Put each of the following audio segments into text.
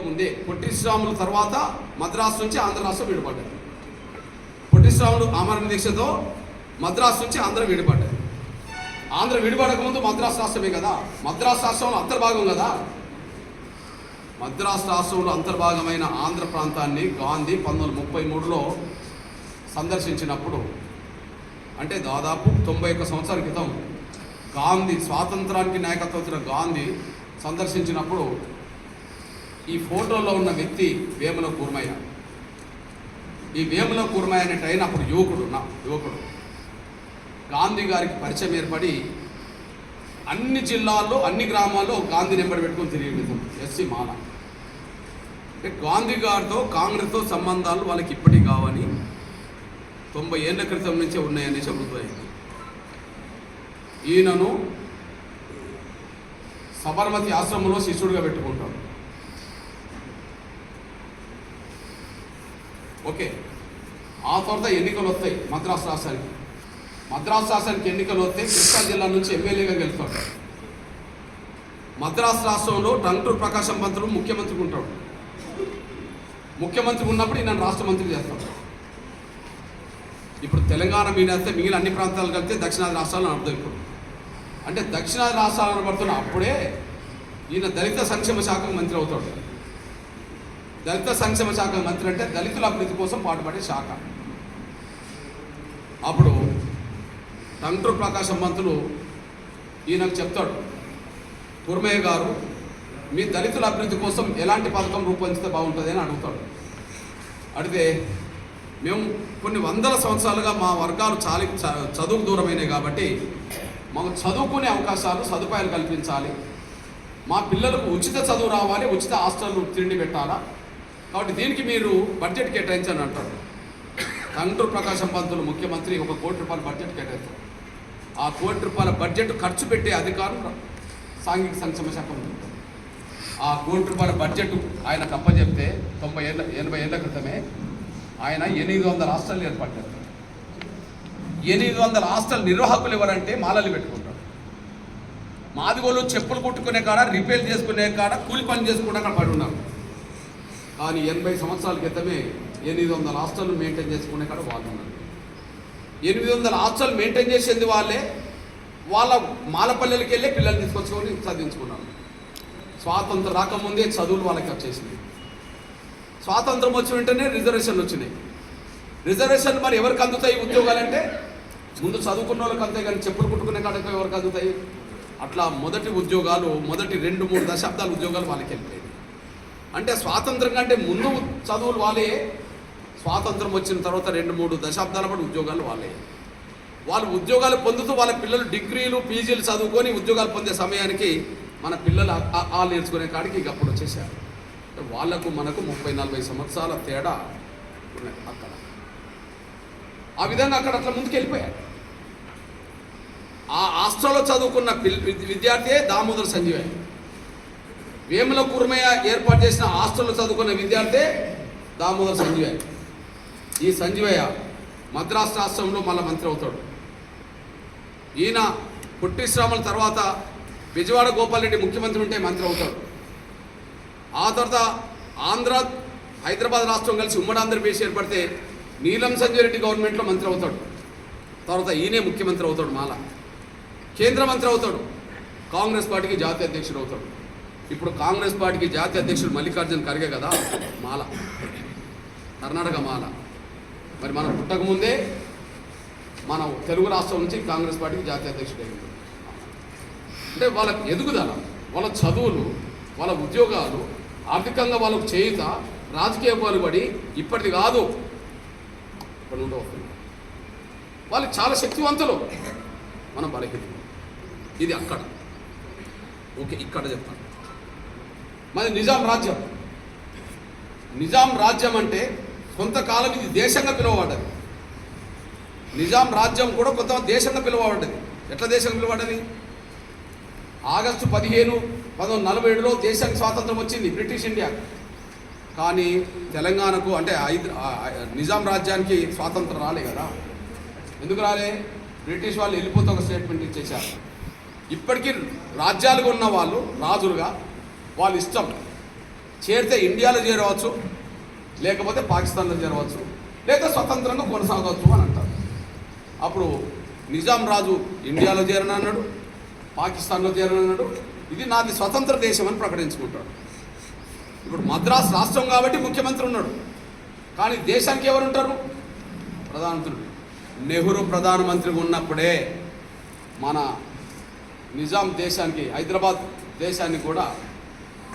ముందే పొట్టి శ్రీరాముల తర్వాత మద్రాసు నుంచి ఆంధ్ర రాష్ట్రం విడిపడ్డది పొట్టి శ్రీరాములు ఆమరణ దీక్షతో మద్రాసు నుంచి ఆంధ్ర విడిపడ్డది ఆంధ్ర విడిపడక ముందు మద్రాసు రాష్ట్రమే కదా? మద్రాసు రాష్ట్రంలో అంతర్భాగం కదా? మద్రాసు రాష్ట్రంలో అంతర్భాగమైన ఆంధ్ర ప్రాంతాన్ని గాంధీ పంతొమ్మిది ముప్పై మూడులో సందర్శించినప్పుడు అంటే దాదాపు తొంభై ఒక్క సంవత్సరాల క్రితం గాంధీ స్వాతంత్రానికి నాయకత్వం వచ్చిన గాంధీ సందర్శించినప్పుడు ఈ ఫోటోలో ఉన్న వ్యక్తి వేముల కూర్మయ్య. ఈ వేముల కూర్మయ్య అనే టైన్ అప్పుడు యువకుడు నా యువకుడు. గాంధీ గారికి పరిచయం ఏర్పడి అన్ని జిల్లాల్లో అన్ని గ్రామాల్లో గాంధీ నెంబర్ పెట్టుకొని తిరిగి ఎస్సీ మాల. అంటే గాంధీ గారితో కాంగ్రెస్తో సంబంధాలు వాళ్ళకి ఇప్పటికి కావని తొంభై ఏళ్ళ క్రితం నుంచే ఉన్నాయనేసి అభివృద్ధి ఈయనను సబర్మతి ఆశ్రమంలో శిష్యుడిగా పెట్టుకుంటాడు ఓకే. ఆ తర్వాత ఎన్నికలు వస్తాయి మద్రాసు రాష్ట్రానికి. మద్రాసు రాష్ట్రానికి ఎన్నికలు వస్తే కృష్ణా జిల్లా నుంచి ఎమ్మెల్యేగా గెలుస్తాడు మద్రాసు రాష్ట్రంలో టంటూరు ప్రకాశం మంత్రులు ముఖ్యమంత్రి ఉంటాడు ముఖ్యమంత్రి ఉన్నప్పుడు ఈయన రాష్ట్ర మంత్రి చేస్తాడు ఇప్పుడు తెలంగాణ మీద వస్తే మిగిలిన అన్ని ప్రాంతాలు కలిపితే దక్షిణాది రాష్ట్రాలను అర్థం ఇప్పుడు. అంటే దక్షిణాది రాష్ట్రాలను పడుతున్న అప్పుడే ఈయన దళిత సంక్షేమ శాఖ మంత్రి అవుతాడు. దళిత సంక్షేమ శాఖ మంత్రి అంటే దళితుల అభివృద్ధి కోసం పాటుపడే శాఖ. అప్పుడు టంగుటూరు ప్రకాశం మంత్రులు ఈయనకు చెప్తాడు కుర్మయ్య గారు మీ దళితుల అభివృద్ధి కోసం ఎలాంటి పథకం రూపొందిస్తే బాగుంటుంది? అని అడుగుతాడు. అడిగితే మేము కొన్ని వందల సంవత్సరాలుగా మా వర్గాలు చాలి చ- చదువుకు దూరమైనవి కాబట్టి మాకు చదువుకునే అవకాశాలు సదుపాయాలు కల్పించాలి. మా పిల్లలకు ఉచిత చదువు రావాలి ఉచిత హాస్టల్ తిండి పెట్టాలా? కాబట్టి దీనికి మీరు బడ్జెట్ కేటాయించని అంటారు. కంటూరు ప్రకాశం పంతులు ముఖ్యమంత్రి ఒక కోటి రూపాయల బడ్జెట్ కేటాయిస్తారు. ఆ కోటి రూపాయల బడ్జెట్ ఖర్చు పెట్టే అధికారం సాంఘిక సంక్షేమ శాఖ ఉంది. ఆ కోటి రూపాయల బడ్జెట్ ఆయన అప్పచెప్తే తొంభై ఏళ్ళ ఎనభై ఏళ్ళ క్రితమే ఆయన ఎనిమిది వందల హాస్టల్ ఏర్పాటు చేస్తారు. ఎనిమిది వందల హాస్టల్ నిర్వాహకులు ఎవరంటే మాలలు పెట్టుకుంటారు. మాదిగోళ్ళు చెప్పులు కుట్టుకునే కాడ రిపేర్ చేసుకునే కాడ కూలి పని చేసుకుంటే అక్కడ పడి ఉన్నారు. కానీ ఎనభై సంవత్సరాల క్రితమే ఎనిమిది వందల హాస్టల్ మెయింటైన్ చేసుకునే కాడ వాళ్ళు ఉన్నారు. ఎనిమిది వందల హాస్టల్ మెయింటైన్ చేసేది వాళ్ళే. వాళ్ళ మాలపల్లెలకి వెళ్ళి పిల్లల్ని తీసుకొచ్చుకొని చదివించుకున్నారు. స్వాతంత్రం రాకముందే చదువులు వాళ్ళకి వచ్చేసింది స్వాతంత్రం వచ్చిన వెంటనే రిజర్వేషన్లు వచ్చినాయి. రిజర్వేషన్ మరి ఎవరికి అందుతాయి ఉద్యోగాలంటే ముందు చదువుకున్న వాళ్ళకి అంతే కానీ చెప్పులు కుట్టుకునే కాడక ఎవరికి అందుతాయి? అట్లా మొదటి ఉద్యోగాలు మొదటి రెండు మూడు దశాబ్దాల ఉద్యోగాలు వాళ్ళకి వెళ్ళిపోయాయి అంటే స్వాతంత్రం కంటే ముందు చదువులు వాళ్ళే. స్వాతంత్రం వచ్చిన తర్వాత రెండు మూడు దశాబ్దాల పాటు ఉద్యోగాలు వాళ్ళే. వాళ్ళు ఉద్యోగాలు పొందుతూ వాళ్ళ పిల్లలు డిగ్రీలు పీజీలు చదువుకొని ఉద్యోగాలు పొందే సమయానికి మన పిల్లలు ఆ- నేర్చుకునే కాడికి ఇక అప్పుడు వచ్చేసారు. వాళ్ళకు మనకు ముప్పై నలభై సంవత్సరాల తేడా అక్కడ. ఆ విధంగా అక్కడ అట్లా ముందుకు వెళ్ళిపోయారు. ఆ హాస్టల్లో చదువుకున్న పిల్ విద్యార్థియే దామోదర్ సంజీవయ్య. వేముల కుర్మయ్య ఏర్పాటు చేసిన హాస్టల్లో చదువుకున్న విద్యార్థి దామోదర్ సంజీవయ్య. ఈ సంజీవయ్య మద్రాసు రాష్ట్రంలో మళ్ళీ మంత్రి అవుతాడు. ఈయన పుట్టి శ్రామల తర్వాత విజయవాడ గోపాలరెడ్డి ముఖ్యమంత్రి ఉంటే మంత్రి అవుతాడు. ఆ తర్వాత ఆంధ్ర హైదరాబాద్ రాష్ట్రం కలిసి ఉమ్మడి ఆంధ్రప్రదేశ్ ఏర్పడితే నీలం సంజయ్ రెడ్డి గవర్నమెంట్లో మంత్రి అవుతాడు. తర్వాత ఈయనే ముఖ్యమంత్రి అవుతాడు మాల. కేంద్ర మంత్రి అవుతాడు. కాంగ్రెస్ పార్టీకి జాతీయ అధ్యక్షుడు అవుతాడు. ఇప్పుడు కాంగ్రెస్ పార్టీకి జాతీయ అధ్యక్షుడు మల్లికార్జున ఖర్గే కదా? మాల. కర్ణాటక మాల. మరి మనం పుట్టకముందే మనం తెలుగు రాష్ట్రం నుంచి కాంగ్రెస్ పార్టీకి జాతీయ అధ్యక్షుడు అయింది అంటే వాళ్ళ ఎదుగుదల వాళ్ళ చదువులు వాళ్ళ ఉద్యోగాలు ఆర్థికంగా వాళ్ళకు చేయుత రాజకీయ పాల్పడి ఇప్పటిది కాదు. ఇప్పటి నుండి వస్తుంది. వాళ్ళు చాలా శక్తివంతులు. మనం బలహీనం ఇది అక్కడ. ఓకే ఇక్కడ చెప్తాను. మరి నిజాం రాజ్యం. నిజాం రాజ్యం అంటే కొంతకాలం ఇది దేశంగా పిలువబడ్డది. నిజాం రాజ్యం కూడా కొంత దేశంగా పిలువబడ్డది. ఎట్లా దేశంగా పిలువబడ్డది? ఆగస్టు పదిహేను పంతొమ్మిది నలభై ఏడులో దేశానికి స్వాతంత్రం వచ్చింది బ్రిటిష్ ఇండియా. కానీ తెలంగాణకు అంటే ఐదు నిజాం రాజ్యానికి స్వాతంత్రం రాలే కదా. ఎందుకు రాలే? బ్రిటిష్ వాళ్ళు వెళ్ళిపోతే ఒక స్టేట్మెంట్ ఇచ్చేశారు. ఇప్పటికీ రాజ్యాలుగా ఉన్న వాళ్ళు రాజులుగా వాళ్ళ ఇష్టం చేరితే ఇండియాలో చేరవచ్చు లేకపోతే పాకిస్తాన్లో చేరవచ్చు లేదా స్వతంత్రంగా కొనసాగవచ్చు అని అంటారు. అప్పుడు నిజాం రాజు ఇండియాలో చేరనన్నాడు పాకిస్తాన్లో చేరనన్నాడు. ఇది నాది స్వతంత్ర దేశం అని ప్రకటించుకుంటాడు. ఇప్పుడు మద్రాస్ రాష్ట్రం కాబట్టి ముఖ్యమంత్రి ఉన్నాడు. కానీ దేశానికి ఎవరు ఉంటారు ప్రధానమంత్రులు. నెహ్రూ ప్రధానమంత్రిగా ఉన్నప్పుడే మన నిజాం దేశానికి హైదరాబాద్ దేశాన్ని కూడా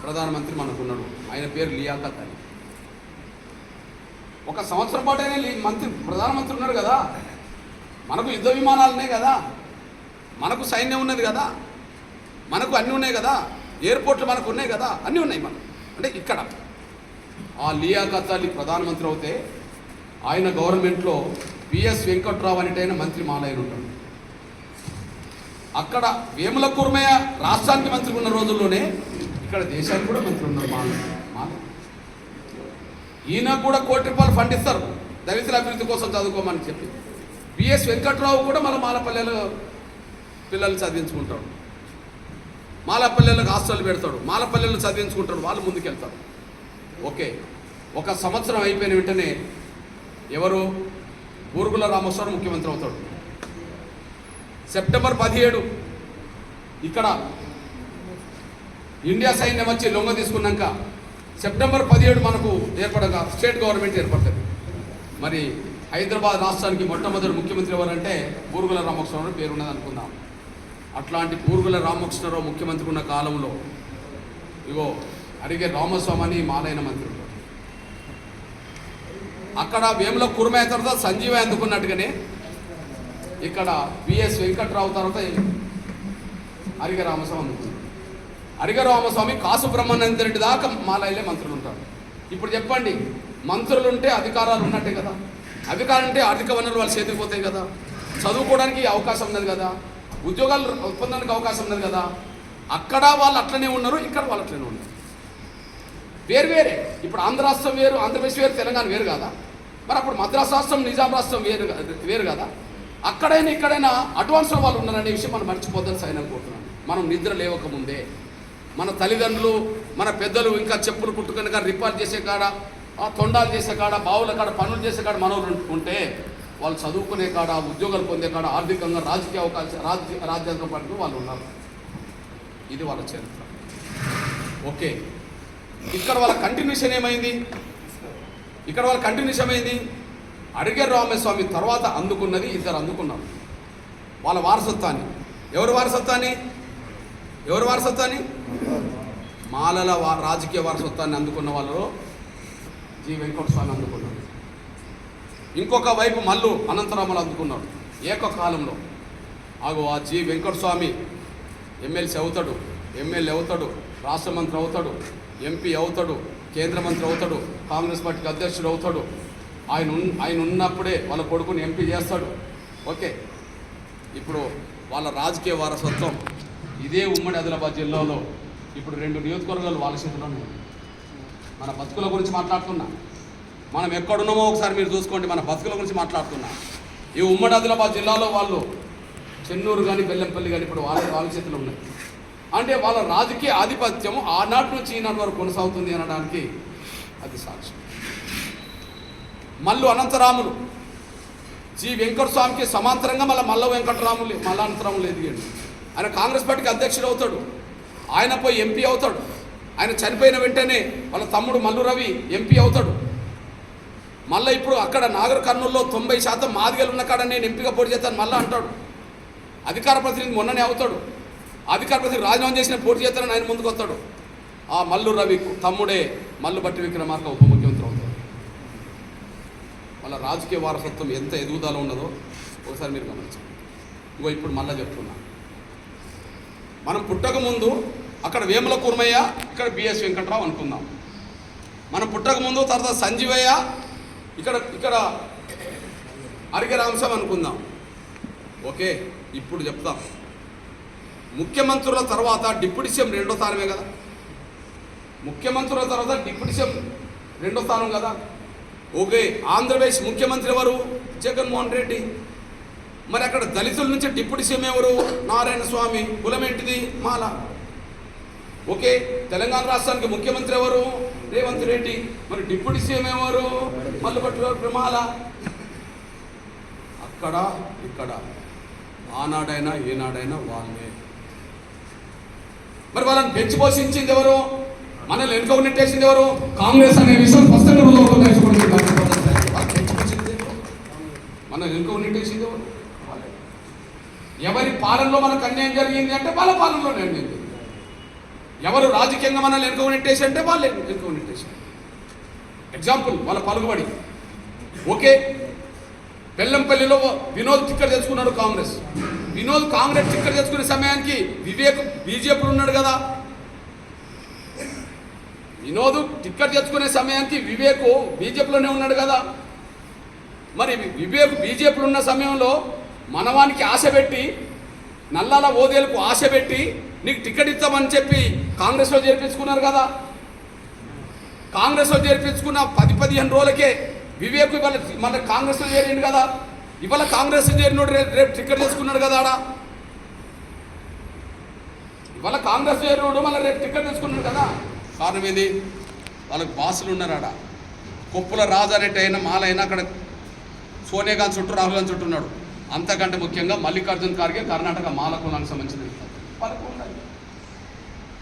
ప్రధానమంత్రి మనకున్నాడు. ఆయన పేరు లియాఖత్ అని. ఒక సంవత్సరం పాటు ఆయన లీ- మంత్రి ప్రధానమంత్రి ఉన్నాడు కదా. మనకు యుద్ధ విమానాలు ఉన్నాయి కదా. మనకు సైన్యం ఉన్నది కదా. మనకు అన్నీ ఉన్నాయి కదా. ఎయిర్పోర్ట్లు మనకు ఉన్నాయి కదా. అన్నీ ఉన్నాయి మనకు. అంటే ఇక్కడ ఆ లియాఖత్ అలీ ప్రధానమంత్రి అవుతే ఆయన గవర్నమెంట్లో పిఎస్ వెంకట్రావు అనేటైన మంత్రి మాలయ్య ఉంటాడు అక్కడ వేముల కుర్మయ్య రాష్ట్రానికి మంత్రి ఉన్న రోజుల్లోనే ఇక్కడ దేశానికి కూడా మంత్రి ఉన్నారు మా ఈయన కూడా కోటి రూపాయలు ఫండ్ ఇస్తారు. దళితుల అభివృద్ధి కోసం చదువుకోమని చెప్పి. బిఎస్ వెంకట్రావు కూడా మన మాలపల్లెలో పిల్లలు చదివించుకుంటాడు. మాలపల్లెలకు హాస్టల్ పెడతాడు. మాలపల్లెలు చదివించుకుంటాడు. వాళ్ళు ముందుకెళ్తారు. ఓకే. ఒక సంవత్సరం అయిపోయిన వెంటనే ఎవరు? బూరుగుల రామేశ్వరం ముఖ్యమంత్రి అవుతాడు. సెప్టెంబర్ పదిహేడు. ఇక్కడ ఇండియా సైన్యం వచ్చి లొంగ తీసుకున్నాక సెప్టెంబర్ పదిహేడు మనకు ఏర్పడగా స్టేట్ గవర్నమెంట్ ఏర్పడుతుంది. మరి హైదరాబాద్ రాష్ట్రానికి మొట్టమొదటి ముఖ్యమంత్రి ఎవరంటే పూర్గుల రామకృష్ణరావు పేరు ఉన్నది అనుకుందాం. అట్లాంటి పూర్గుల రామకృష్ణరావు ముఖ్యమంత్రి ఉన్న కాలంలో ఇగో అడిగే రామస్వామి అని మాలైన మంత్రి అక్కడ వేముల కుర్మయ్య తర్వాత సంజీవ అందుకున్నట్టుగానే ఇక్కడ బిఎస్ వెంకట్రావు తర్వాత అరిగ రామస్వామి అందుకున్నారు అరిగరామస్వామి కాసు బ్రహ్మానంద రెడ్డి దాకా మాలయలే మంత్రులు ఉంటారు ఇప్పుడు చెప్పండి మంత్రులు ఉంటే అధికారాలు ఉన్నట్టే కదా? అధికారం ఉంటే ఆర్థిక వనరులు వాళ్ళ చేతికి పోతాయి కదా? చదువుకోవడానికి అవకాశం ఉన్నది కదా? ఉద్యోగాలు పొందడానికి అవకాశం ఉన్నది కదా? అక్కడ వాళ్ళు అట్లనే ఉన్నారు ఇక్కడ వాళ్ళు అట్లనే ఉన్నారు. వేరు వేరే. ఇప్పుడు ఆంధ్ర రాష్ట్రం వేరు ఆంధ్రప్రదేశ్ వేరు తెలంగాణ వేరు కదా? మరి అప్పుడు మద్రాసు రాష్ట్రం నిజాం రాష్ట్రం వేరు వేరు కదా? అక్కడైనా ఇక్కడైనా అడ్వాన్స్లో వాళ్ళు ఉన్నారనే విషయం మనం మర్చిపోద్దని సైన్ అనుకుంటున్నాను మనం నిద్ర లేవకముందే మన తల్లిదండ్రులు మన పెద్దలు ఇంకా చెప్పులు కుట్టుకుని కాడ రిపేర్ చేసే కాడ తొండాలు చేసే కాడ బావుల కాడ పనులు చేసే కాడ మనోళ్ళు ఉంటే వాళ్ళు చదువుకునే కాడ ఉద్యోగాలు పొందే కాడ ఆర్థికంగా రాజకీయ అవకాశం రాజ్య రాజ్యాంగ పట్ల వాళ్ళు ఉన్నారు. ఇది వాళ్ళ చరిత్ర. ఓకే. ఇక్కడ వాళ్ళ కంటిన్యూషన్ ఏమైంది? ఇక్కడ వాళ్ళ కంటిన్యూషన్ ఏమైంది? అడిగే రామస్వామి తర్వాత అందుకున్నది ఇద్దరు అందుకున్నారు. వాళ్ళ వారసత్వాన్ని. ఎవరు వారసత్వాన్ని? ఎవరు వారసత్వాన్ని? మాలల వా రాజకీయ వారసత్వాన్ని అందుకున్న వాళ్ళలో జి. వెంకటస్వామి అందుకున్నాడు. ఇంకొక వైపు మల్లు అనంతరాములు అందుకున్నాడు. ఏకకాలంలో. ఆగో ఆ జి. వెంకటస్వామి ఎమ్మెల్సీ అవుతాడు ఎమ్మెల్యే అవుతాడు రాష్ట్ర మంత్రి అవుతాడు ఎంపీ అవుతాడు కేంద్ర మంత్రి అవుతాడు కాంగ్రెస్ పార్టీకి అధ్యక్షుడు అవుతాడు. ఆయన ఆయన ఉన్నప్పుడే వాళ్ళ కొడుకుని ఎంపీ చేస్తాడు. ఓకే. ఇప్పుడు వాళ్ళ రాజకీయ వారసత్వం ఇదే ఉమ్మడి ఆదిలాబాద్ జిల్లాలో ఇప్పుడు రెండు నియోజకవర్గాలు వాళ్ళ చేతిలోనే ఉన్నాయి. మన బతుకుల గురించి మాట్లాడుతున్నా. మనం ఎక్కడున్నామో ఒకసారి మీరు చూసుకోండి మన బతుకుల గురించి మాట్లాడుతున్నా. ఈ ఉమ్మడి ఆదిలాబాద్ జిల్లాలో వాళ్ళు చెన్నూరు కానీ బెల్లంపల్లి కానీ ఇప్పుడు వాళ్ళ వాళ్ళ చేతిలో ఉన్నాయి. అంటే వాళ్ళ రాజకీయ ఆధిపత్యం ఆనాటి నుంచి ఈనాటి వరకు కొనసాగుతుంది అనడానికి అది సాక్ష్యం. మల్లు అనంతరాములు జి వెంకటస్వామికి సమాంతరంగా మళ్ళీ మల్ల వెంకటరాములు మల్ల అనంతరాములు ఎదిగాడు. ఆయన కాంగ్రెస్ పార్టీకి అధ్యక్షుడు అవుతాడు. ఆయన పోయి ఎంపీ అవుతాడు. ఆయన చనిపోయిన వెంటనే వాళ్ళ తమ్ముడు మల్లు రవి ఎంపీ అవుతాడు. మళ్ళీ ఇప్పుడు అక్కడ నాగర్ కర్నూల్లో తొంభై శాతం మాదిగలు ఉన్న కాడ నేను ఎంపీగా పోటీ చేస్తాను మళ్ళీ అంటాడు. అధికార ప్రతినిధి మొన్ననే అవుతాడు. అధికార ప్రతినిధి రాజీనామా చేసిన పోటీ చేస్తానని ఆయన ముందుకు వస్తాడు. ఆ మల్లు రవి తమ్ముడే మల్లు బట్టి విక్రమార్క ఉప ముఖ్యమంత్రి అవుతాడు. వాళ్ళ రాజకీయ వారసత్వం ఎంత ఎదుగుదల ఉన్నదో ఒకసారి మీరు గమనించండి. ఇగో ఇప్పుడు మళ్ళీ చెప్తున్నా. మనం పుట్టకముందు అక్కడ వేముల కూర్మయ్య ఇక్కడ బిఎస్ వెంకట్రావు అనుకుందాం. మనం పుట్టక ముందు తర్వాత సంజీవయ్య ఇక్కడ ఇక్కడ అరిగరాంశం అనుకుందాం. ఓకే ఇప్పుడు చెప్తాం. ముఖ్యమంత్రుల తర్వాత డిప్యూటీ సీఎం రెండో స్థానమే కదా? ముఖ్యమంత్రుల తర్వాత డిప్యూటీ సీఎం రెండో స్థానం కదా? ఓకే ఆంధ్రప్రదేశ్ ముఖ్యమంత్రి ఎవరు? జగన్మోహన్ రెడ్డి. మరి అక్కడ దళితుల నుంచి డిప్యూటీ సీఎం ఎవరు? నారాయణ స్వామి. కులం ఏంటిది? మాల. ఓకే తెలంగాణ రాష్ట్రానికి ముఖ్యమంత్రి ఎవరు? రేవంత్ రెడ్డి. మరి డిప్యూటీ సీఎం ఎవరు? మల్లపట్టు ప్రమాల అక్కడ ఇక్కడ. ఆనాడైనా ఏనాడైనా వాళ్ళే. మరి వాళ్ళని పెంచి పోషించింది ఎవరు? మనల్ని వెనుక నెట్టేసింది ఎవరు? కాంగ్రెస్ అనే విషయం స్పష్టంగా రుజువుతో మనల్ని వెనుక నెట్టేసింది ఎవరు? ఎవరి పాలనలో మనకు అన్యాయం జరిగింది అంటే వాళ్ళ పాలనలోనే అన్యాయం ఎవరు రాజకీయంగా మనల్ని వెనుక అంటే వాళ్ళు వెనుక ఎగ్జాంపుల్ వాళ్ళ పలుకుబడి ఓకే బెల్లంపల్లిలో వినోద్ టిక్కెట్ తెచ్చుకున్నాడు కాంగ్రెస్. వినోద్ కాంగ్రెస్ టిక్కెట్ తెచ్చుకునే సమయానికి వివేక్ బీజేపీలో ఉన్నాడు కదా. వినోద్ టిక్కెట్ తెచ్చుకునే సమయానికి వివేక్ బీజేపీలోనే ఉన్నాడు కదా. మరి వివేక్ బీజేపీలో ఉన్న సమయంలో మనవానికి ఆశ పెట్టి నల్లాల ఓదేలకు ఆశ పెట్టి నీకు టికెట్ ఇస్తామని చెప్పి కాంగ్రెస్లో చేర్పించుకున్నారు కదా. కాంగ్రెస్లో చేర్పించుకున్న పది పదిహేను రోజులకే వివేక్ ఇవాళ మన కాంగ్రెస్లో చేరిండు కదా. ఇవాళ కాంగ్రెస్ చేరినోడు రేపు రేపు టికెట్ తీసుకున్నాడు కదా ఆడ. ఇవాళ కాంగ్రెస్ చేరినోడు మళ్ళీ రేపు టికెట్ తీసుకున్నాడు కదా. కారణం ఏంది? వాళ్ళకి బాసులు ఉన్నారు ఆడ. కొప్పుల రాజు అనేటైనా మాలైనా అక్కడ సోనియా గాంధీ చుట్టూ రాహుల్ గాంధీ చుట్టూ ఉన్నాడు. అంతకంటే ముఖ్యంగా మల్లికార్జున్ ఖార్గే కర్ణాటక మాల కులానికి సంబంధించిన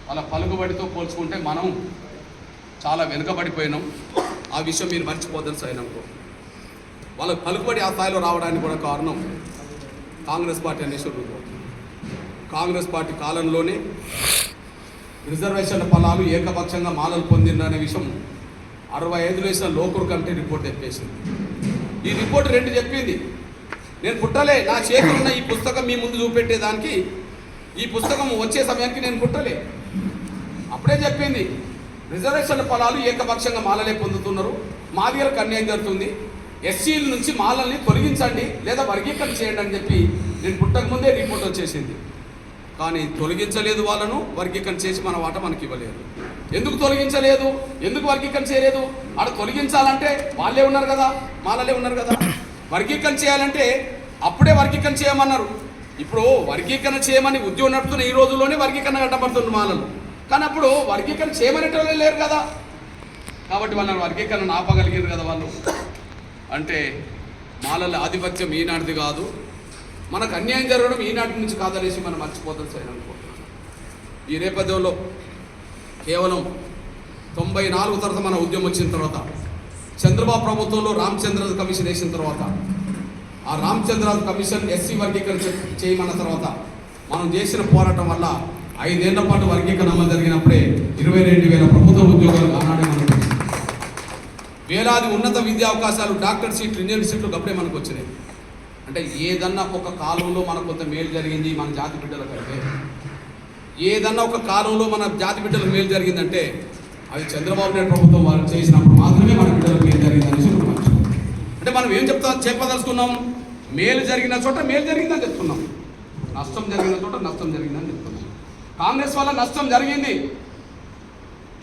వాళ్ళ పలుకుబడితో పోల్చుకుంటే మనం చాలా వెనుకబడిపోయినాం. ఆ విషయం మీరు మర్చిపోద్దని సైనంకో వాళ్ళ పలుకుబడి ఆ స్థాయిలో రావడానికి కూడా కారణం కాంగ్రెస్ పార్టీ అనేసి కాంగ్రెస్ పార్టీ కాలంలోనే రిజర్వేషన్ల ఫలాలు ఏకపక్షంగా మాలలు పొందిందనే విషయం అరవై ఐదులో వేసిన లోకూర్ కమిటీ రిపోర్ట్ చెప్పేసింది. ఈ రిపోర్ట్ రెండు చెప్పింది. నేను పుట్టలే నా చేతిలో ఉన్న ఈ పుస్తకం మీ ముందు చూపెట్టేదానికి ఈ పుస్తకం వచ్చే సమయానికి నేను పుట్టలే. అప్పుడే చెప్పింది. రిజర్వేషన్ల ఫలాలు ఏకపక్షంగా మాలలే పొందుతున్నారు. మా దగ్గర అన్యాయం జరుగుతుంది. ఎస్సీల నుంచి మాలల్ని తొలగించండి లేదా వర్గీకరణ చేయండి అని చెప్పి నేను పుట్టక ముందే రిపోర్ట్ వచ్చేసింది. కానీ తొలగించలేదు వాళ్ళను వర్గీకరణ చేసి మన వాట మనకి ఇవ్వలేదు. ఎందుకు తొలగించలేదు? ఎందుకు వర్గీకరణ చేయలేదు? అక్కడ తొలగించాలంటే వాళ్ళే ఉన్నారు కదా మాలలే ఉన్నారు కదా. వర్గీకరణ చేయాలంటే అప్పుడే వర్గీకరణ చేయమన్నారు. ఇప్పుడు వర్గీకరణ చేయమని ఉద్యోగం నడుపుతున్న ఈ రోజుల్లోనే వర్గీకరణ కట్టబడుతుంది మాలలు. కానీ అప్పుడు వర్గీకరణ చేయమనేటోళ్ళు లేరు కదా. కాబట్టి వాళ్ళని వర్గీకరణ ఆపగలిగారు కదా వాళ్ళు. అంటే మాలల ఆధిపత్యం ఈనాటిది కాదు. మనకు అన్యాయం జరగడం ఈనాటి నుంచి కాదనేసి మనం మర్చిపోతాం సరే అనుకుంటున్నాను ఈ నేపథ్యంలో కేవలం తొంభై నాలుగు తర్వాత మన ఉద్యమం వచ్చిన తర్వాత చంద్రబాబు ప్రభుత్వంలో రామచంద్ర కమిషన్ వేసిన తర్వాత ఆ రామచంద్ర కమిషన్ ఎస్సీ వర్గీకరణ చేయమన్న తర్వాత మనం చేసిన పోరాటం వల్ల ఐదేళ్ళ పాటు వర్గీకరణ జరిగినప్పుడే ఇరవై రెండు వేల ప్రభుత్వ ఉద్యోగాలు ఆనాడే మనకు వేలాది ఉన్నత విద్యా అవకాశాలు డాక్టర్ సీట్లు ఇంజనీర్ సీట్లు అప్పుడే మనకు వచ్చినాయి. అంటే ఏదన్నా ఒక కాలంలో మనకు కొంత మేలు జరిగింది మన జాతి బిడ్డల కంటే. ఏదన్నా ఒక కాలంలో మన జాతి బిడ్డలకు మేలు జరిగిందంటే అది చంద్రబాబు నాయుడు ప్రభుత్వం వాళ్ళు చేసినప్పుడు మాత్రమే మన బిడ్డలకు మేలు జరిగిందని చెప్పి అంటే మనం ఏం చెప్తా చెప్పదలుచుకున్నాం? మేలు జరిగిన చోట మేలు జరిగిందని చెప్తున్నాం. నష్టం జరిగిన చోట నష్టం జరిగిందని కాంగ్రెస్ వల్ల నష్టం జరిగింది.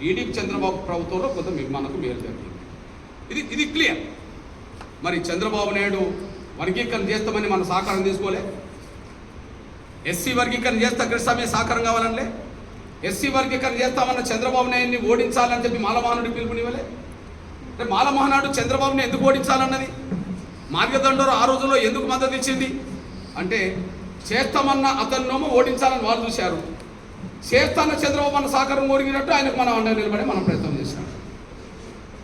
టీడీపీ చంద్రబాబు ప్రభుత్వంలో కొంత మీ- మనకు మేలు జరిగింది. ఇది ఇది క్లియర్. మరి చంద్రబాబు నాయుడు వర్గీకరణ చేస్తామని మన సహకారం తీసుకోలే. ఎస్సీ వర్గీకరణ చేస్తే కృష్ణమే సహకారం కావాలనిలే ఎస్సీ వర్గీకరణ చేస్తామన్న చంద్రబాబు నాయుడిని ఓడించాలని చెప్పి మాలమహానుడి పిలుపునివ్వలే. అంటే మాలమహానాడు చంద్రబాబుని ఎందుకు ఓడించాలన్నది? మార్గదండోరు ఆ రోజుల్లో ఎందుకు మద్దతు ఇచ్చింది? అంటే చేస్తామన్న అతన్నేమో ఓడించాలని వాళ్ళు చూశారు. చేస్తాన చంద్రబాబు మన సహకారం కోరిగినట్టు ఆయనకు మనం అండగా నిలబడి మనం ప్రయత్నం చేశాం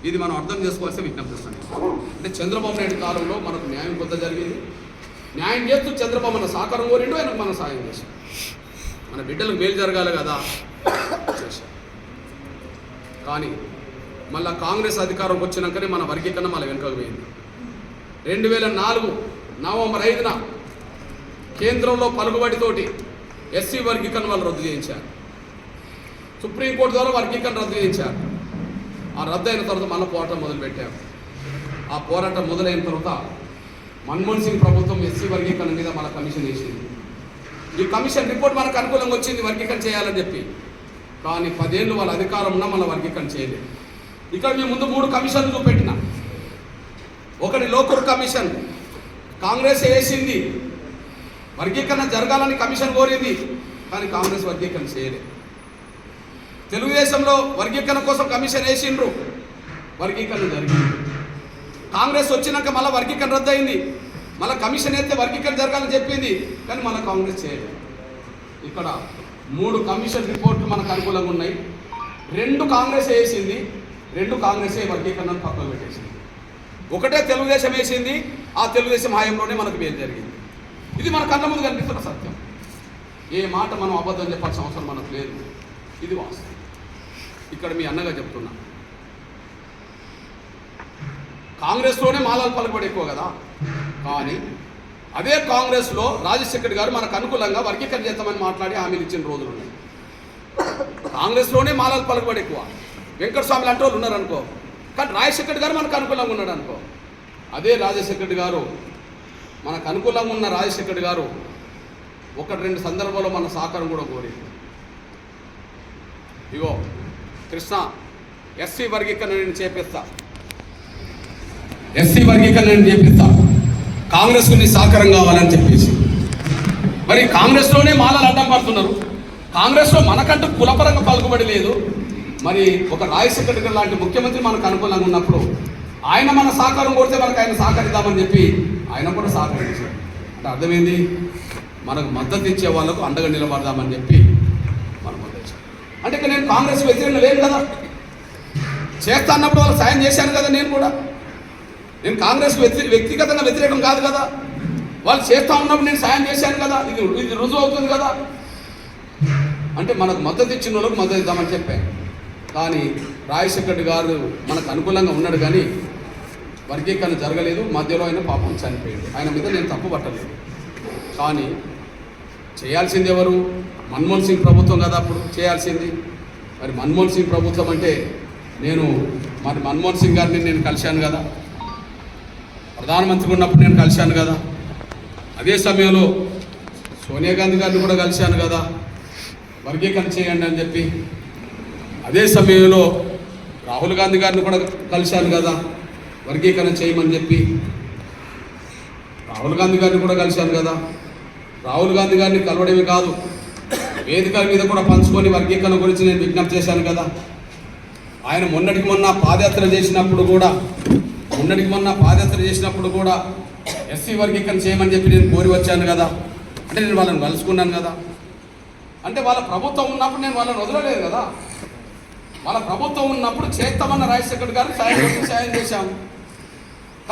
ఇది మనం అర్థం చేసుకోవాల్సిన విజ్ఞప్తిస్తాను అంటే చంద్రబాబు నాయుడు కాలంలో మనకు న్యాయం కొంత జరిగింది. న్యాయం చేస్తూ చంద్రబాబు మన సహకారం కోరిండు ఆయనకు మనం సాయం చేశాం మన బిడ్డలకు మేలు జరగాలి కదా? చేశాం కానీ మళ్ళీ కాంగ్రెస్ అధికారంకి వచ్చినాకనే మన వర్గీకరణ మళ్ళీ వెనుకకు పోయింది. రెండు వేల నాలుగు నవంబర్ ఐదున కేంద్రంలో పలుకుబడితోటి ఎస్సీ వర్గీకరణ వాళ్ళు రద్దు చేయించారు. సుప్రీంకోర్టు ద్వారా వర్గీకరణ రద్దు చేయించారు. ఆ రద్దు అయిన తర్వాత మళ్ళీ పోరాటం మొదలుపెట్టారు. ఆ పోరాటం మొదలైన తర్వాత మన్మోహన్ సింగ్ ప్రభుత్వం ఎస్సీ వర్గీకరణ మీద మన కమిషన్ వేసింది. ఈ కమిషన్ రిపోర్ట్ మనకు అనుకూలంగా వచ్చింది వర్గీకరణ చేయాలని చెప్పి. కానీ పదేళ్ళు వాళ్ళ అధికారం ఉన్నా మన వర్గీకరణ చేయలేదు. ఇక్కడ మేము ముందు మూడు కమిషన్లు చూపెట్టిన. ఒకటి లోకూర్ కమిషన్. కాంగ్రెస్ వేసింది. వర్గీకరణ జరగాలని కమిషన్ కోరింది కానీ కాంగ్రెస్ వర్గీకరణ చేయలేదు తెలుగుదేశంలో వర్గీకరణ కోసం కమిషన్ వేసిండ్రు. వర్గీకరణ జరిగింది. కాంగ్రెస్ వచ్చినాక మళ్ళీ వర్గీకరణ రద్దయింది. మళ్ళీ కమిషన్ అయితే వర్గీకరణ జరగాలని చెప్పింది కానీ మళ్ళీ కాంగ్రెస్ చేయలేదు ఇక్కడ మూడు కమిషన్ రిపోర్ట్లు మనకు అనుకూలంగా ఉన్నాయి. రెండు కాంగ్రెస్ వేసింది రెండు కాంగ్రెస్ వర్గీకరణ పక్కన పెట్టేసింది. ఒకటే తెలుగుదేశం వేసింది ఆ తెలుగుదేశం హాయంలోనే మనకు మేలు జరిగింది. ఇది మన కళ్ళ ముందు కనిపిస్తున్న సత్యం. ఏ మాట మనం అబద్ధం చెప్పాల్సిన అవసరం మనకు లేదు. ఇది వాస్తవం. ఇక్కడ మీ అన్నగా చెప్తున్నా. కాంగ్రెస్లోనే మాలాలు పలుకుబడి ఎక్కువ కదా. కానీ అదే కాంగ్రెస్లో రాజశేఖర్ గారు మనకు అనుకూలంగా వర్గీకరణ చేస్తామని మాట్లాడి హామీలు ఇచ్చిన రోజులు ఉన్నాయి. కాంగ్రెస్లోనే మాలాలు పలుకుబడి ఎక్కువ. వెంకటస్వామి లాంటి వాళ్ళు ఉన్నారు అనుకో కానీ రాజశేఖర్ గారు మనకు అనుకూలంగా ఉన్నాడు అనుకో అదే రాజశేఖర్ గారు మనకు అనుకూలంగా ఉన్న రాజశేఖర్ గారు ఒకటి రెండు సందర్భాల్లో మన సహకారం కూడా కోరింది. ఇగో కృష్ణ ఎస్సీ వర్గీకరణ నేను చేపిస్తా. ఎస్సీ వర్గీకరణ నేను చేపిస్తా. కాంగ్రెస్కు నీ సహకారం కావాలని చెప్పేసి. మరి కాంగ్రెస్లోనే మాలలు అడ్డం పడుతున్నారు. కాంగ్రెస్లో మనకంటూ కులపరంగా పలుకుబడి లేదు. మరి ఒక రాజశేఖర్ గారు లాంటి ముఖ్యమంత్రి మనకు అనుకూలంగా ఉన్నప్పుడు ఆయన మన సహకారం కొడితే మనకు ఆయన సహకరిద్దామని చెప్పి ఆయన కూడా సహకరించారు అంటే అర్థమైంది? మనకు మద్దతు ఇచ్చే వాళ్ళకు అండగా నిలబడదామని చెప్పి మనం మద్దతు అంటే ఇక నేను కాంగ్రెస్ వ్యతిరేకం లేను కదా. చేస్తా అన్నప్పుడు వాళ్ళు సాయం చేశాను కదా నేను కూడా. నేను కాంగ్రెస్ వ్యతిరే వ్యక్తిగతంగా వ్యతిరేకం కాదు కదా. వాళ్ళు చేస్తా ఉన్నప్పుడు నేను సాయం చేశాను కదా. ఇది ఇది రుజువు అవుతుంది కదా. అంటే మనకు మద్దతు ఇచ్చిన వాళ్ళకి మద్దతు ఇద్దామని చెప్పాను. కానీ రాజశేఖర్ గారు మనకు అనుకూలంగా ఉన్నాడు కానీ వర్గీకరణ జరగలేదు. మధ్యలో ఆయన పాపం చనిపోయాడు. ఆయన మీద నేను తప్పు పట్టలేదు. కానీ చేయాల్సింది ఎవరు? మన్మోహన్ సింగ్ ప్రభుత్వం కదా అప్పుడు చేయాల్సింది. మరి మన్మోహన్ సింగ్ ప్రభుత్వం అంటే నేను మరి మన్మోహన్ సింగ్ గారిని నేను కలిశాను కదా. ప్రధానమంత్రి ఉన్నప్పుడు నేను కలిశాను కదా. అదే సమయంలో సోనియా గాంధీ గారిని కూడా కలిశాను కదా. వర్గీకరణ చేయండి అని చెప్పి. అదే సమయంలో రాహుల్ గాంధీ గారిని కూడా కలిశాను కదా. వర్గీకరణ చేయమని చెప్పి రాహుల్ గాంధీ గారిని కూడా కలిశాను కదా. రాహుల్ గాంధీ గారిని కలవడమే కాదు వేదికల మీద కూడా పంచుకొని వర్గీకరణ గురించి నేను విజ్ఞప్తి చేశాను కదా. ఆయన మొన్నటికి మొన్న పాదయాత్ర చేసినప్పుడు కూడా మొన్నటికి మొన్న పాదయాత్ర చేసినప్పుడు కూడా ఎస్సీ వర్గీకరణ చేయమని చెప్పి నేను కోరి వచ్చాను కదా. అంటే నేను వాళ్ళని కలుసుకున్నాను కదా. అంటే వాళ్ళ ప్రభుత్వం ఉన్నప్పుడు నేను వాళ్ళని వదలలేదు కదా. వాళ్ళ ప్రభుత్వం ఉన్నప్పుడు చేస్తామన్న రాజశేఖర్ గారు సాయం చేసి సాయం చేశాము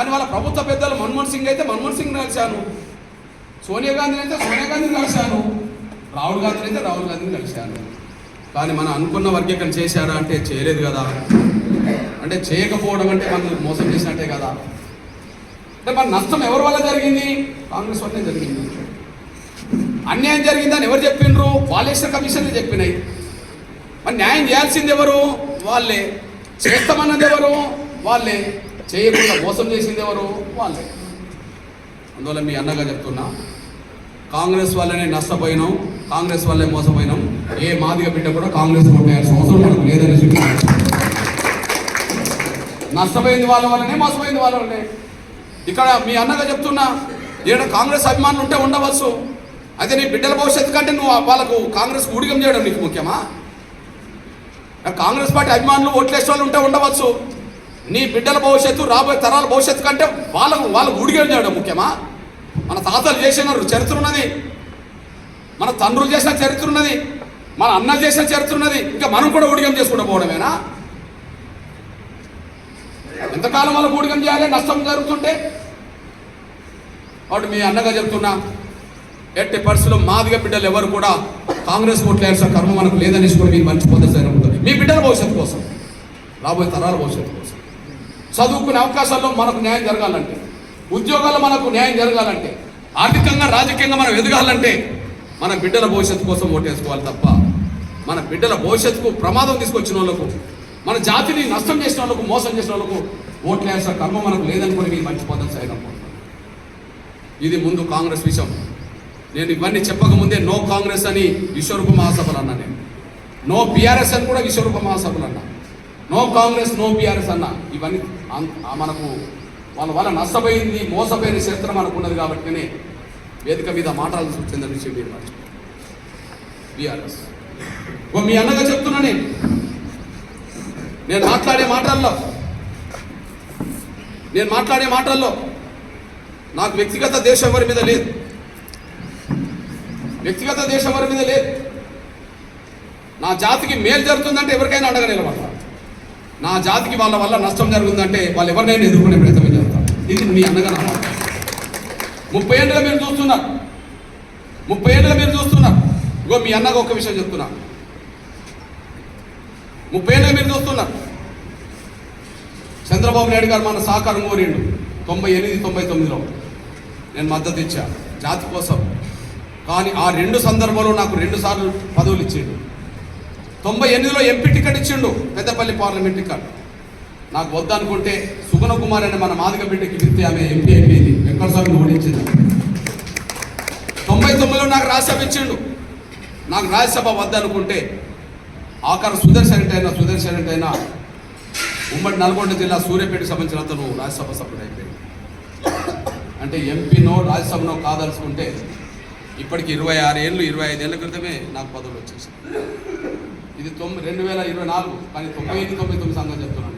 కానీ వాళ్ళ ప్రభుత్వ పెద్దలు మన్మోహన్ సింగ్ అయితే మన్మోహన్ సింగ్ కలిశాను. సోనియా గాంధీని అయితే సోనియా గాంధీని కలిశాను. రాహుల్ గాంధీని అయితే రాహుల్ గాంధీని కలిశాను. కానీ మనం అనుకున్న వర్గీకరణ చేశారా అంటే చేయలేదు కదా. అంటే చేయకపోవడం అంటే మనం మోసం చేసినట్టే కదా. అంటే మన నష్టం ఎవరి వల్ల జరిగింది? కాంగ్రెస్ వల్లనే జరిగింది. అన్యాయం జరిగిందని ఎవరు చెప్పిండ్రు వాళ్ళేసిన కమిషన్లు చెప్పినాయి. మరి న్యాయం చేయాల్సింది ఎవరు? వాళ్ళే. చేస్తామన్నది ఎవరు? వాళ్ళే. చేయకుండా మోసం చేసింది ఎవరు? వాళ్ళే. అందువల్ల మీ అన్నగా చెప్తున్నా కాంగ్రెస్ వల్లనే నష్టపోయినాం కాంగ్రెస్ వల్లే మోసపోయినాం. ఏ మాదిగ బిడ్డ కూడా కాంగ్రెస్ ఓటేయాల్సిన అవసరం మనకు లేదని చెప్పి నష్టపోయింది వాళ్ళ వల్లనే మోసపోయింది వాళ్ళ వల్లనే. ఇక్కడ మీ అన్నగా చెప్తున్నా ఏడ కాంగ్రెస్ అభిమానులు ఉంటే ఉండవచ్చు. అయితే నీ బిడ్డల భవిష్యత్తు కంటే నువ్వు వాళ్ళకు కాంగ్రెస్ ఊడిగం చేయడం నీకు ముఖ్యమా? కాంగ్రెస్ పార్టీ అభిమానులు ఓట్లేసే వాళ్ళు ఉంటే ఉండవచ్చు. నీ బిడ్డల భవిష్యత్తు రాబోయే తరాల భవిష్యత్తు కంటే వాళ్ళకు వాళ్ళకు ఊడిగం చేయడం ముఖ్యమా? మన తాతలు చేసిన చరిత్ర ఉన్నది. మన తండ్రులు చేసిన చరిత్ర ఉన్నది. మన అన్న చేసిన చరిత్ర ఉన్నది. ఇంకా మనం కూడా ఉడిగం చేసుకుంటూ పోవడమేనా? ఎంతకాలం వాళ్ళకు ఉడిగం చేయాలి? నష్టం జరుగుతుంటే? వాడు మీ అన్నగా చెప్తున్నా ఎట్టి పరిస్థితుల్లో మాదిగ బిడ్డలు ఎవరు కూడా కాంగ్రెస్ ఓట్లేయాల్సిన కర్మ మనకు లేదనేసి కూడా మీరు మంచి పొందసరి ఉంటుంది మీ బిడ్డల భవిష్యత్తు కోసం రాబోయే తరాల భవిష్యత్తు కోసం. చదువుకునే అవకాశాల్లో మనకు న్యాయం జరగాలంటే ఉద్యోగాల్లో మనకు న్యాయం జరగాలంటే ఆర్థికంగా రాజకీయంగా మనం ఎదగాలంటే మన బిడ్డల భవిష్యత్తు కోసం ఓటేసుకోవాలి తప్ప మన బిడ్డల భవిష్యత్తుకు ప్రమాదం తీసుకొచ్చిన వాళ్ళకు మన జాతిని నష్టం చేసిన వాళ్ళకు మోసం చేసిన వాళ్ళకు ఓట్లేసిన కర్మ మనకు లేదనుకుని కూడా మీరు మంచి పొందని సైతం ఇది ముందు కాంగ్రెస్ విషయం. నేను ఇవన్నీ చెప్పకముందే నో కాంగ్రెస్ అని విశ్వరూప మహాసభలు అన్నా నేను. నో బీఆర్ఎస్ అని కూడా విశ్వరూప మహాసభలు అన్నా. నో కాంగ్రెస్ నో బీఆర్ఎస్ అన్న ఇవన్నీ మనకు వాళ్ళ వల్ల నష్టపోయింది మోసపోయిన చరిత్ర మనకు ఉన్నది కాబట్టినే వేదిక మీద మాట్లాడాల్సి వచ్చిందని విషయం మీరు బీఆర్ఎస్. ఓ మీ అన్నగా చెప్తున్నా నేను. నేను మాట్లాడే మాటల్లో నేను మాట్లాడే మాటల్లో నాకు వ్యక్తిగత దేశం ఎవరి మీద లేదు. వ్యక్తిగత దేశం ఎవరి మీద లేదు. నా జాతికి మేలు జరుగుతుందంటే ఎవరికైనా అండగా నా జాతికి వాళ్ళ వల్ల నష్టం జరుగుతుందంటే వాళ్ళు ఎవరినైనా ఎదుర్కొనే ప్రయత్నం చేస్తారు ఇది మీ అన్నగా నా ముప్పై ఏళ్ళుగా మీరు చూస్తున్నారు ముప్పై ఏళ్ళుగా మీరు చూస్తున్నారు ఇగో మీ అన్నగా ఒక విషయం చెప్తున్నా. ముప్పై ఏళ్ళుగా మీరు చూస్తున్నారు చంద్రబాబు నాయుడు గారు మన సహకారం కోరిండు. తొంభై ఎనిమిది తొంభై తొమ్మిదిలో. నేను మద్దతు ఇచ్చా. జాతి కోసం. కానీ ఆ రెండు సందర్భంలో నాకు రెండు సార్లు పదవులు ఇచ్చిండు. తొంభై ఎనిమిదిలో ఎంపీ టికెట్ ఇచ్చిండు పెద్దపల్లి పార్లమెంట్ టికెట్. నాకు వద్దనుకుంటే సుగుణ కుమార్ అనే మన మాదిక బిడ్డకి పిలిస్తే ఆమె ఎంపీ అయిపోయింది. వెంకటస్వామిని ఓడించింది. తొంభై తొమ్మిదిలో నాకు రాజ్యసభ ఇచ్చిండు. నాకు రాజ్యసభ వద్దనుకుంటే ఆఖరు సుదర్శన్ రెడ్డి అయినా సుదర్శన్ రెడ్డి అయినా ఉమ్మడి నల్గొండ జిల్లా సూర్యాపేట సంబంధించిన అతను రాజ్యసభ సభ్యుడు అయిపోయింది అంటే ఎంపీనో రాజ్యసభనో కాదలుచుకుంటే ఇప్పటికి ఇరవై ఆరు ఏళ్ళు ఇరవై ఐదు ఏళ్ళ క్రితమే నాకు పదవులు వచ్చేసాయి. ఇది తొమ్మిది రెండు వేల ఇరవై నాలుగు కానీ తొంభై ఎనిమిది తొంభై తొమ్మిది సంగతి చెప్తున్నాను.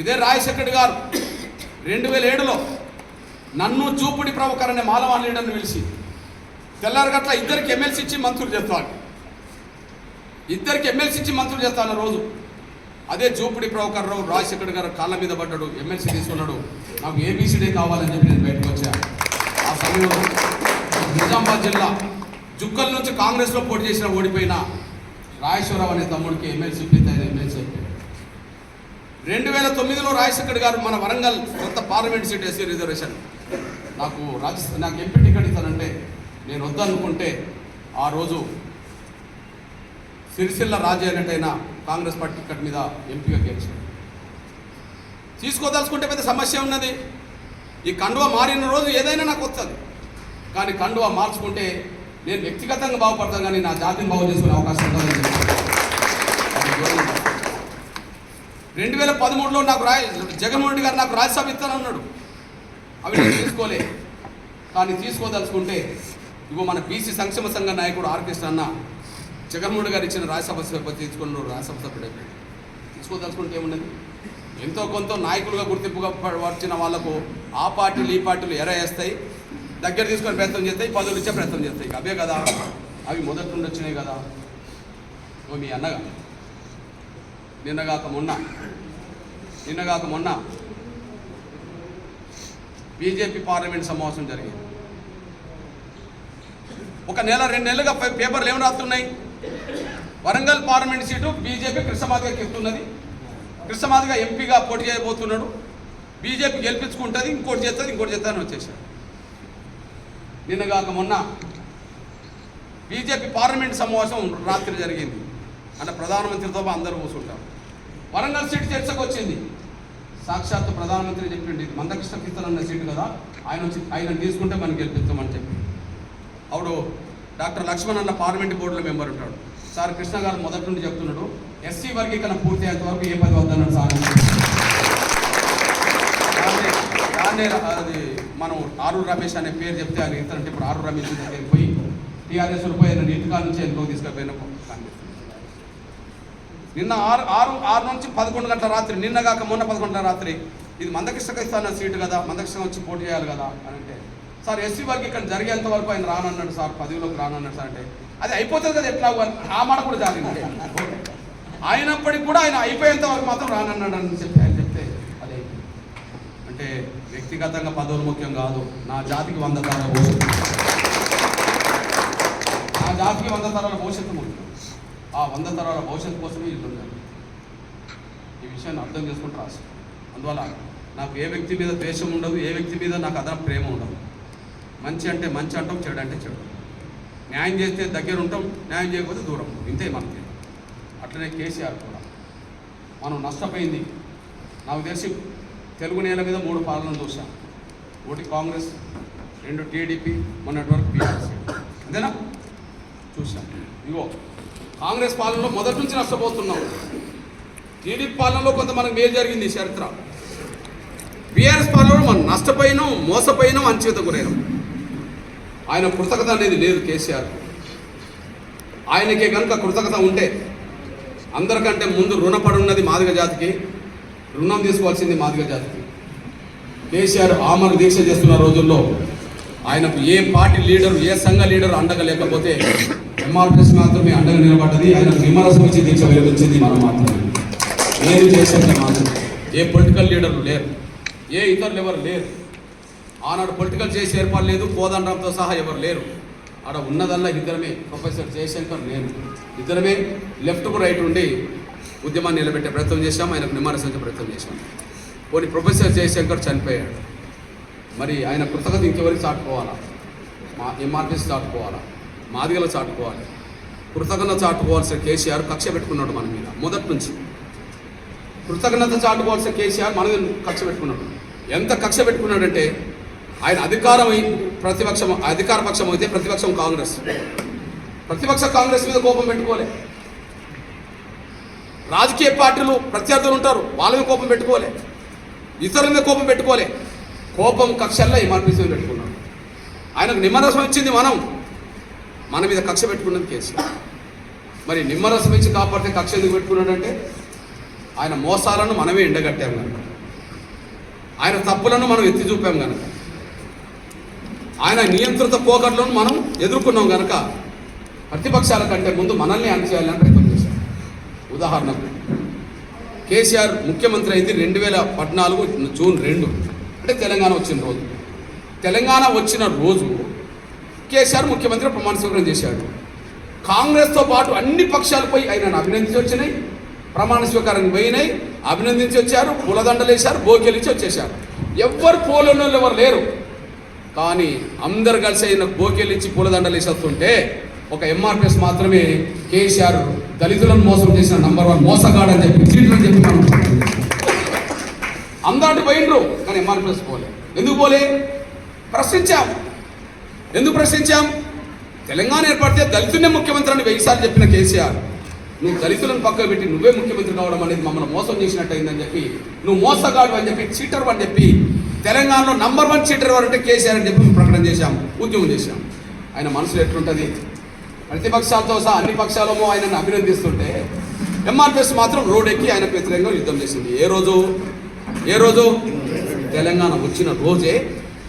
ఇదే రాజశేఖర్ గారు రెండు వేల ఏడులో నన్ను చూపుడి ప్రముఖర్ అనే మాలవాణి లీడర్ని పిలిచి తెల్లారగట్ల ఇద్దరికి ఎమ్మెల్సీ ఇచ్చి మంత్రులు చేస్తాడు. ఇద్దరికి ఎమ్మెల్సీ ఇచ్చి మంత్రులు చేస్తాను రోజు అదే చూపుడి ప్రముఖర్ రావు రాజశేఖర్ గారు కాళ్ళ మీద పడ్డాడు ఎమ్మెల్సీ తీసుకున్నాడు. నాకు ఏబీసీడీ కావాలని చెప్పి నేను బయటకు వచ్చా. ఆ సమయంలో నిజామాబాద్ జిల్లా జుక్కల్ నుంచి కాంగ్రెస్లో పోటీ చేసిన ఓడిపోయిన రాజేశ్వరరావు అనే తమ్ముడికి ఎమ్మెల్సీ పెద్ద ఎమ్మెల్సీ అయిపోయాడు. రెండు వేల తొమ్మిదిలో రాజశేఖర్ గారు మన వరంగల్ కొత్త పార్లమెంట్ సీట్ ఎస్సీ రిజర్వేషన్ నాకు రాజస్థాన్ నాకు ఎంపీ టికెట్ ఇస్తానంటే నేను వద్దనుకుంటే ఆ రోజు సిరిసిల్ల రాజు అయినట్టయినా కాంగ్రెస్ పార్టీ టికెట్ మీద ఎంపీగా గెలిచాడు. తీసుకోదలుచుకుంటే పెద్ద సమస్య ఉన్నది. ఈ కండువా మారిన రోజు ఏదైనా నాకు వస్తుంది. కానీ కండువా మార్చుకుంటే నేను వ్యక్తిగతంగా బాగుపడతాను కానీ నా జాతిని బాగు చేసుకునే అవకాశం ఉందని రెండు వేల పదమూడులో నాకు రాయ జగన్మోహన్ రెడ్డి గారు నాకు రాజ్యసభ ఇస్తానన్నాడు అవి నేను తీసుకోలే. కానీ తీసుకోదలుచుకుంటే ఇగో మన బీసీ సంక్షేమ సంఘ నాయకుడు ఆర్కెస్ట్రా అన్న జగన్మోహన్ గారు ఇచ్చిన రాజ్యసభ సభ్యుడు తీసుకున్న రాజ్యసభ సభ్యుడు తీసుకోదలుచుకుంటే ఏమున్నది ఎంతో కొంత నాయకులుగా గుర్తింపుగా వచ్చిన వాళ్ళకు ఆ పార్టీలు ఈ పార్టీలు ఎర వేస్తాయి దగ్గర తీసుకొని ప్రయత్నం చేస్తాయి పదవులు ఇచ్చే ప్రయత్నం చేస్తాయి. అవే కదా. అవి మొదటి నుండి వచ్చినాయి కదా. ఓ మీ అన్నగా. నిన్నగాక మొన్న. నిన్నగాక మొన్న. బీజేపీ పార్లమెంట్ సమావేశం జరిగింది. ఒక నెల రెండు నెలలుగా పేపర్లు ఏమి రాస్తున్నాయి? వరంగల్ పార్లమెంట్ సీటు బీజేపీ కృష్ణమాదిగా ఇస్తున్నది కృష్ణమాదిగా ఎంపీగా పోటీ చేయబోతున్నాడు. బీజేపీ గెలిపించుకుంటుంది ఇంకోటి చేస్తుంది ఇంకోటి చేస్తుంది వచ్చేసాడు నిన్నగాక మొన్న బీజేపీ పార్లమెంట్ సమావేశం రాత్రి జరిగింది. అంటే ప్రధానమంత్రితో అందరూ కూర్చుంటారు. వరంగల్ సీట్ చర్చకు వచ్చింది సాక్షాత్ ప్రధానమంత్రి చెప్పిండి ఇది మందకృష్ణ కీర్తనన్న సీటు కదా ఆయన వచ్చి ఆయన తీసుకుంటే మనం గెలిపిస్తామని చెప్పి అప్పుడు డాక్టర్ లక్ష్మణ్ అన్న పార్లమెంట్ బోర్డులో మెంబర్ ఉంటాడు. సార్ కృష్ణ గారు మొదటి నుండి చెప్తున్నాడు ఎస్సీ వర్గీకరణ పూర్తి అయ్యేంత వరకు ఏ పది వద్దన్నాడు సార్ దాన్నే అది మనం ఆరు రమేష్ అనే పేరు చెప్తే ఆయన ఇస్తారంటే ఇప్పుడు ఆరు రమేష్ దగ్గరికి పోయి టీఆర్ఎస్ పోయి ఆయన ఇంటికాడ నుంచి ఎందుకు తీసుకుపోయినప్పుడు నిన్న ఆరు ఆరు ఆరు నుంచి పదకొండు గంటల రాత్రి నిన్న కాక మొన్న పదకొండు గంటల రాత్రి ఇది మందకృష్ణకి ఇస్తాన సీటు కదా మందకృష్ణ వచ్చి పోటీ చేయాలి కదా అని అంటే సార్ ఎస్సీ వర్గం ఇక్కడ జరిగేంత వరకు ఆయన రానన్నాడు సార్ పదవిలోకి రానన్నాడు సార్ అంటే అది అయిపోతుంది కదా ఎట్లా ఆ మాట కూడా జరిగింది అయినప్పటికీ కూడా ఆయన అయిపోయేంత వరకు మాత్రం రానన్నాడు అని చెప్పి ఆయన చెప్తే అదే. అంటే వ్యక్తిగతంగా పదవులు ముఖ్యం కాదు. నా జాతికి వంద తరాల భవిష్యత్తు. నా జాతికి వంద తరాల భవిష్యత్తు ముఖ్యం ఆ వంద తరాల భవిష్యత్తు కోసమే ఇల్లు ఈ విషయాన్ని అర్థం చేసుకుంటూ రాసు అందువల్ల నాకు ఏ వ్యక్తి మీద ద్వేషం ఉండదు ఏ వ్యక్తి మీద నాకు అదన ప్రేమ ఉండదు. మంచి అంటే మంచి అంటాం చెడు అంటే చెడు. న్యాయం చేస్తే దగ్గర ఉంటాం న్యాయం చేయకపోతే దూరం. ఇంతే మనకి. అట్లనే కేసీఆర్ కూడా. మనం నష్టపోయింది. నాకు తెలిసి తెలుగు నేల మీద మూడు పాలనలు చూసాం ఒకటి కాంగ్రెస్ రెండు టీడీపీ మొన్నటి వరకు అంతేనా? చూసాం ఇగో కాంగ్రెస్ పాలనలో మొదటి నుంచి నష్టపోతున్నాం. టీడీపీ పాలనలో కొంత మనకు మేలు జరిగింది చరిత్ర. బీఆర్ఎస్ పాలనలో మనం నష్టపోయినాం మోసపోయినాం అంచేత గురైనాం. ఆయన కృతజ్ఞత అనేది లేదు కేసీఆర్. ఆయనకే కనుక కృతజ్ఞత ఉంటే అందరికంటే ముందు రుణపడి ఉన్నది మాదిగ జాతికి రుణం తీసుకోవాల్సింది మాదిగ జాతికి. కేసీఆర్ ఆమర దీక్ష చేస్తున్న రోజుల్లో ఆయనకు ఏ పార్టీ లీడర్ ఏ సంఘ లీడర్ అండగా లేకపోతే ఎంఆర్ఎస్ మాత్రమే అండగా నిలబడ్డది. ఆయన విమర్శ ఇచ్చి దీక్ష వెలిగించింది మనం మాత్రమే. నేను చేసేది మాత్రం ఏ పొలిటికల్ లీడర్లు లేరు. ఏ ఇతరులు ఎవరు లేరు. ఆనాడు పొలిటికల్ చేసి ఏర్పాటు లేదు. కోదండంతో సహా ఎవరు లేరు. ఆడ ఉన్నదల్లా ఇద్దరమే ప్రొఫెసర్ జయశంకర్ నేను. ఇద్దరమే లెఫ్ట్కు రైట్ ఉండి ఉద్యమాన్ని నిలబెట్టే ప్రయత్నం చేశాం ఆయనకు నిమ్మరసించే ప్రయత్నం చేశాం. పోనీ ప్రొఫెసర్ జయశంకర్ చనిపోయాడు. మరి ఆయన కృతజ్ఞత ఇంకెవరికి చాటుకోవాలా? మా ఎంఆర్పీస్ చాటుకోవాలా? మాదిగలు చాటుకోవాలి. కృతజ్ఞత చాటుకోవాల్సిన కేసీఆర్ కక్ష పెట్టుకున్నాడు మన మీద మొదటి నుంచి. కృతజ్ఞత చాటుకోవాల్సిన కేసీఆర్ మన మీద కక్ష పెట్టుకున్నాడు. ఎంత కక్ష పెట్టుకున్నాడంటే ఆయన అధికారం ప్రతిపక్షం అధికార పక్షం అయితే ప్రతిపక్షం కాంగ్రెస్. ప్రతిపక్ష కాంగ్రెస్ మీద కోపం పెట్టుకోలే. రాజకీయ పార్టీలు ప్రత్యర్థులు ఉంటారు వాళ్ళ మీద కోపం పెట్టుకోలే. ఇతరుల మీద కోపం పెట్టుకోలే. కోపం కక్షల్లో ఎంఆర్పీసీ మీద పెట్టుకున్నాడు ఆయనకు నిమ్మరసం ఇచ్చింది మనం. మన మీద కక్ష పెట్టుకున్నది కేసు. మరి నిమ్మరసం ఇచ్చి కాపాడితే కక్ష ఎందుకు పెట్టుకున్నాడంటే ఆయన మోసాలను మనమే ఎండగట్టాం కనుక ఆయన తప్పులను మనం ఎత్తి చూపాం కనుక ఆయన నియంత్రిత పోకట్లను మనం ఎదుర్కొన్నాం కనుక ప్రతిపక్షాల కంటే ముందు మనల్ని అణచేయాలని ప్రయత్నం ఉదాహరణకు కేసీఆర్ ముఖ్యమంత్రి అయింది రెండు వేల పద్నాలుగు జూన్ రెండు అంటే తెలంగాణ వచ్చిన రోజు. తెలంగాణ వచ్చిన రోజు కేసీఆర్ ముఖ్యమంత్రి ప్రమాణ స్వీకారం చేశాడు. కాంగ్రెస్తో పాటు అన్ని పక్షాలపై ఆయనను అభినందించి వచ్చినాయి ప్రమాణ స్వీకారానికి పోయినాయి అభినందించి వచ్చారు పూలదండలేశారు బోకెలిచ్చి వచ్చేశారు. ఎవ్వరు పోలనోళ్ళు ఎవరు లేరు. కానీ అందరు కలిసి ఆయన బోకెలిచ్చి పూలదండలు వేసేస్తుంటే ఒక ఎంఆర్పిఎస్ మాత్రమే కేసీఆర్ దళితులను మోసం చేసిన నంబర్ వన్ మోసగాడని చెప్పి చీట్లు చెప్పి మనం అందరూ పోయిండ్రు కానీ ఎంఆర్పిఎస్ పోలే. ఎందుకు పోలే? ప్రశ్నించాం. ఎందుకు ప్రశ్నించాం? తెలంగాణ ఏర్పడితే దళితున్నే ముఖ్యమంత్రి అని వెయ్యిసార్లు చెప్పిన కేసీఆర్ నువ్వు దళితులను పక్కకు పెట్టి నువ్వే ముఖ్యమంత్రి కావడం అనేది మమ్మల్ని మోసం చేసినట్టయిందని చెప్పి నువ్వు మోసగాడు అని చెప్పి చీటర్ అని చెప్పి తెలంగాణలో నంబర్ వన్ చీటర్ ఎవరు అంటే కేసీఆర్ అని చెప్పి ప్రకటన చేశాం ఉద్యమం చేశాం. ఆయన మనసులో ఎట్లుంటుంది? ప్రతిపక్షాలతో సహా అన్ని పక్షాలము ఆయనను అభినందిస్తుంటే ఎంఆర్పిఎస్ మాత్రం రోడ్ ఎక్కి ఆయనకు వ్యతిరేకంగా యుద్ధం చేసింది. ఏ రోజు? ఏ రోజు? తెలంగాణ వచ్చిన రోజే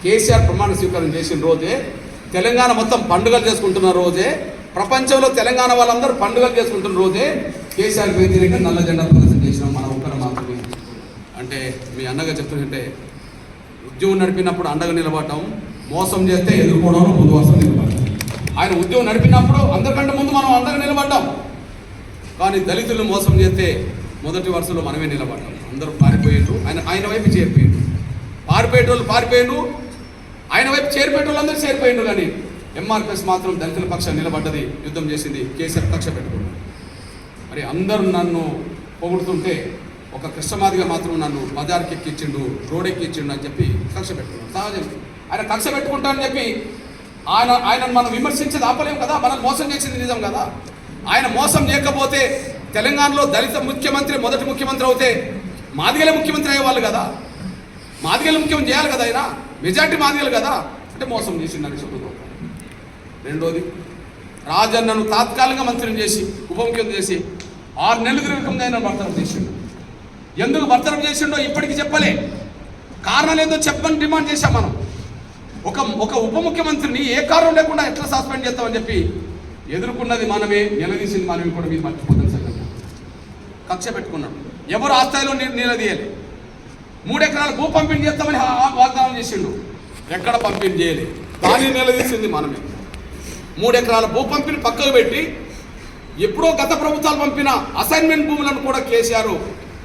కేసీఆర్ ప్రమాణ స్వీకారం చేసిన రోజే తెలంగాణ మొత్తం పండుగలు చేసుకుంటున్న రోజే ప్రపంచంలో తెలంగాణ వాళ్ళందరూ పండుగలు చేసుకుంటున్న రోజే కేసీఆర్ వ్యతిరేకంగా నల్ల జెండా ప్రదర్శన చేసినాం మన ఒక్కరు మాత్రమే. అంటే మీ అన్నగా చెప్తుంటే ఉద్యమం నడిపినప్పుడు అండగా నిలబడటం మోసం చేస్తే ఎదుర్కోవడంలో ముందు వస్తుంది నిలబడటం ఆయన ఉద్యమం నడిపినప్పుడు అందరికంటే ముందు మనం అందరం నిలబడ్డాం. కానీ దళితులను మోసం చేస్తే మొదటి వరుసలో మనమే నిలబడ్డాం. అందరూ పారిపోయారు ఆయన ఆయన వైపు చేరిపోయిండ్రు. పారిపోయేటోళ్ళు పారిపోయారు ఆయన వైపు చేరిపోయేటోళ్ళు అందరూ చేరిపోయిండ్రు కానీ ఎంఆర్పిఎస్ మాత్రం దళితుల పక్షాన్ని నిలబడ్డది యుద్ధం చేసింది కేసీఆర్ కక్ష పెట్టుకున్నాడు మరి అందరూ నన్ను పొగుడుతుంటే ఒక కృష్ణమాదిగా మాత్రం నన్ను బజార్కి ఎక్కించిండు రోడ్ ఎక్కించిండు అని చెప్పి కక్ష పెట్టుకున్నాడు సహజం ఆయన కక్ష పెట్టుకుంటానని చెప్పి ఆయన ఆయనను మనం విమర్శించేది ఆపలేము కదా? మనం మోసం చేసింది నిజం కదా? ఆయన మోసం చేయకపోతే తెలంగాణలో దళిత ముఖ్యమంత్రి మొదటి ముఖ్యమంత్రి అవుతే మాదిగల ముఖ్యమంత్రి అయ్యేవాళ్ళు కదా? మాదిగల ముఖ్యమంత్రి చేయాలి కదా ఆయన? మెజార్టీ మాదిగలు కదా? అంటే మోసం చేసిందని చెబుతూ రెండోది రాజన్నను తాత్కాలిక మంత్రిని చేసి ఉప ముఖ్యమంత్రి చేసి ఆరు నెలలు క్రితం ఆయన భర్తరఫ్ చేసిండు. ఎందుకు భర్తరఫ్ చేసిండో ఇప్పటికి చెప్పలే. కారణాలు ఏందో చెప్పని డిమాండ్ చేశాం మనం. ఒక ఒక ఉప ముఖ్యమంత్రిని ఏ కారణం లేకుండా ఎట్లా సస్పెండ్ చేస్తామని చెప్పి ఎదుర్కొన్నది మనమే నిలదీసింది మనమే కూడా మీరు మర్చిపోతాం సార్ కక్ష పెట్టుకున్నాడు ఎవరు ఆ స్థాయిలో నిలదీయాలి. మూడు ఎకరాల భూ పంపిణీ చేస్తామని వాగ్దానం చేసిండు. ఎక్కడ పంపిణీ చేయలేదు దాన్ని నిలదీసింది మనమే. మూడు ఎకరాల భూ పంపిణీ పక్కకు పెట్టి ఎప్పుడో గత ప్రభుత్వాలు పంపిన అసైన్మెంట్ భూములను కూడా కేసీఆర్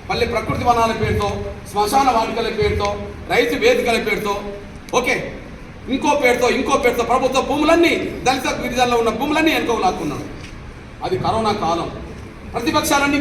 పల్లె ప్రకృతి వనాల పేరుతో శ్మశాన వాటికల పేరుతో రైతు వేదికల పేరుతో. ఓకే. ఇంకో పేరుతో ఇంకో పేరుతో ప్రభుత్వ భూములన్నీ దళిత గిరిజనులో ఉన్న భూములన్నీ వెనుకకు లాక్కున్నాడు అది కరోనా కాలం. ప్రతిపక్షాలన్నీ